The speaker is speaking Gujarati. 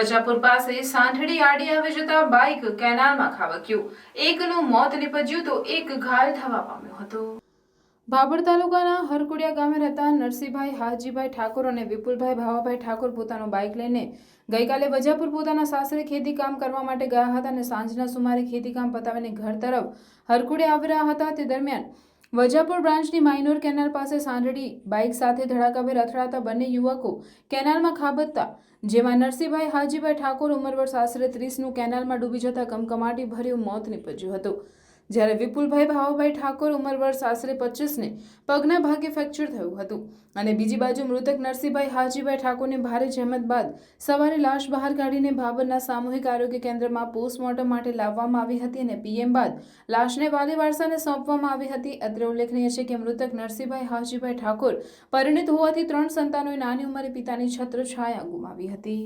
વજાપુર પાસે સાંઠડી આડી આવી જતા બાઇક કેનાલમાં ખાબક્યું. એકનું મોત નીપજ્યું તો એક ઘાયલ થવા પામ્યો હતો. બાબર તાલુકાના હરકુડિયા ગામે રહેતા નરસિંહભાઈ હાજીભાઈ ઠાકોર અને વિપુલભાઈ ભાવાભાઈ ઠાકોર પોતાનું બાઇક લઈને ગઈકાલે વજાપુર પોતાના સાસરે ખેતી કામ કરવા માટે ગયા હતા અને સાંજના સુમારે ખેતી કામ પતાવીને ઘર તરફ હરકુડિયા આવી રહ્યા હતા. તે દરમિયાન વજાપુર બ્રાન્ચની માઇનોર કેનાલ પાસે સાંજડી બાઇક સાથે ધડાકાભેર અથડાતા બંને યુવકો કેનાલમાં ખાબકતા, જેમાં નરસિંહભાઈ હાજીભાઈ ઠાકોર ઉંમર આશરે ત્રીસનું કેનાલમાં ડૂબી જતા કમકમાટી ભર્યું મોત નીપજ્યું હતું. જ્યારે વિપુલભાઈ ભાવાભાઈ ઠાકોર ઉંમરવર સાસરે પચીસને પગના ભાગે ફ્રેક્ચર થયું હતું. અને બીજી બાજુ મૃતક નરસિંહભાઈ હાજીભાઈ ઠાકોરને ભારે જહેમત બાદ સવારે લાશ બહાર કાઢીને ભાભરના સામૂહિક આરોગ્ય કેન્દ્રમાં પોસ્ટમોર્ટમ માટે લાવવામાં આવી હતી અને પીએમ બાદ લાશને વાલી વારસાને સોંપવામાં આવી હતી. અત્રે ઉલ્લેખનીય છે કે મૃતક નરસિંહભાઈ હાજીભાઈ ઠાકોર પરિણિત હોવાથી ત્રણ સંતાનોએ નાની ઉંમરે પિતાની છત્ર છાયા ગુમાવી હતી.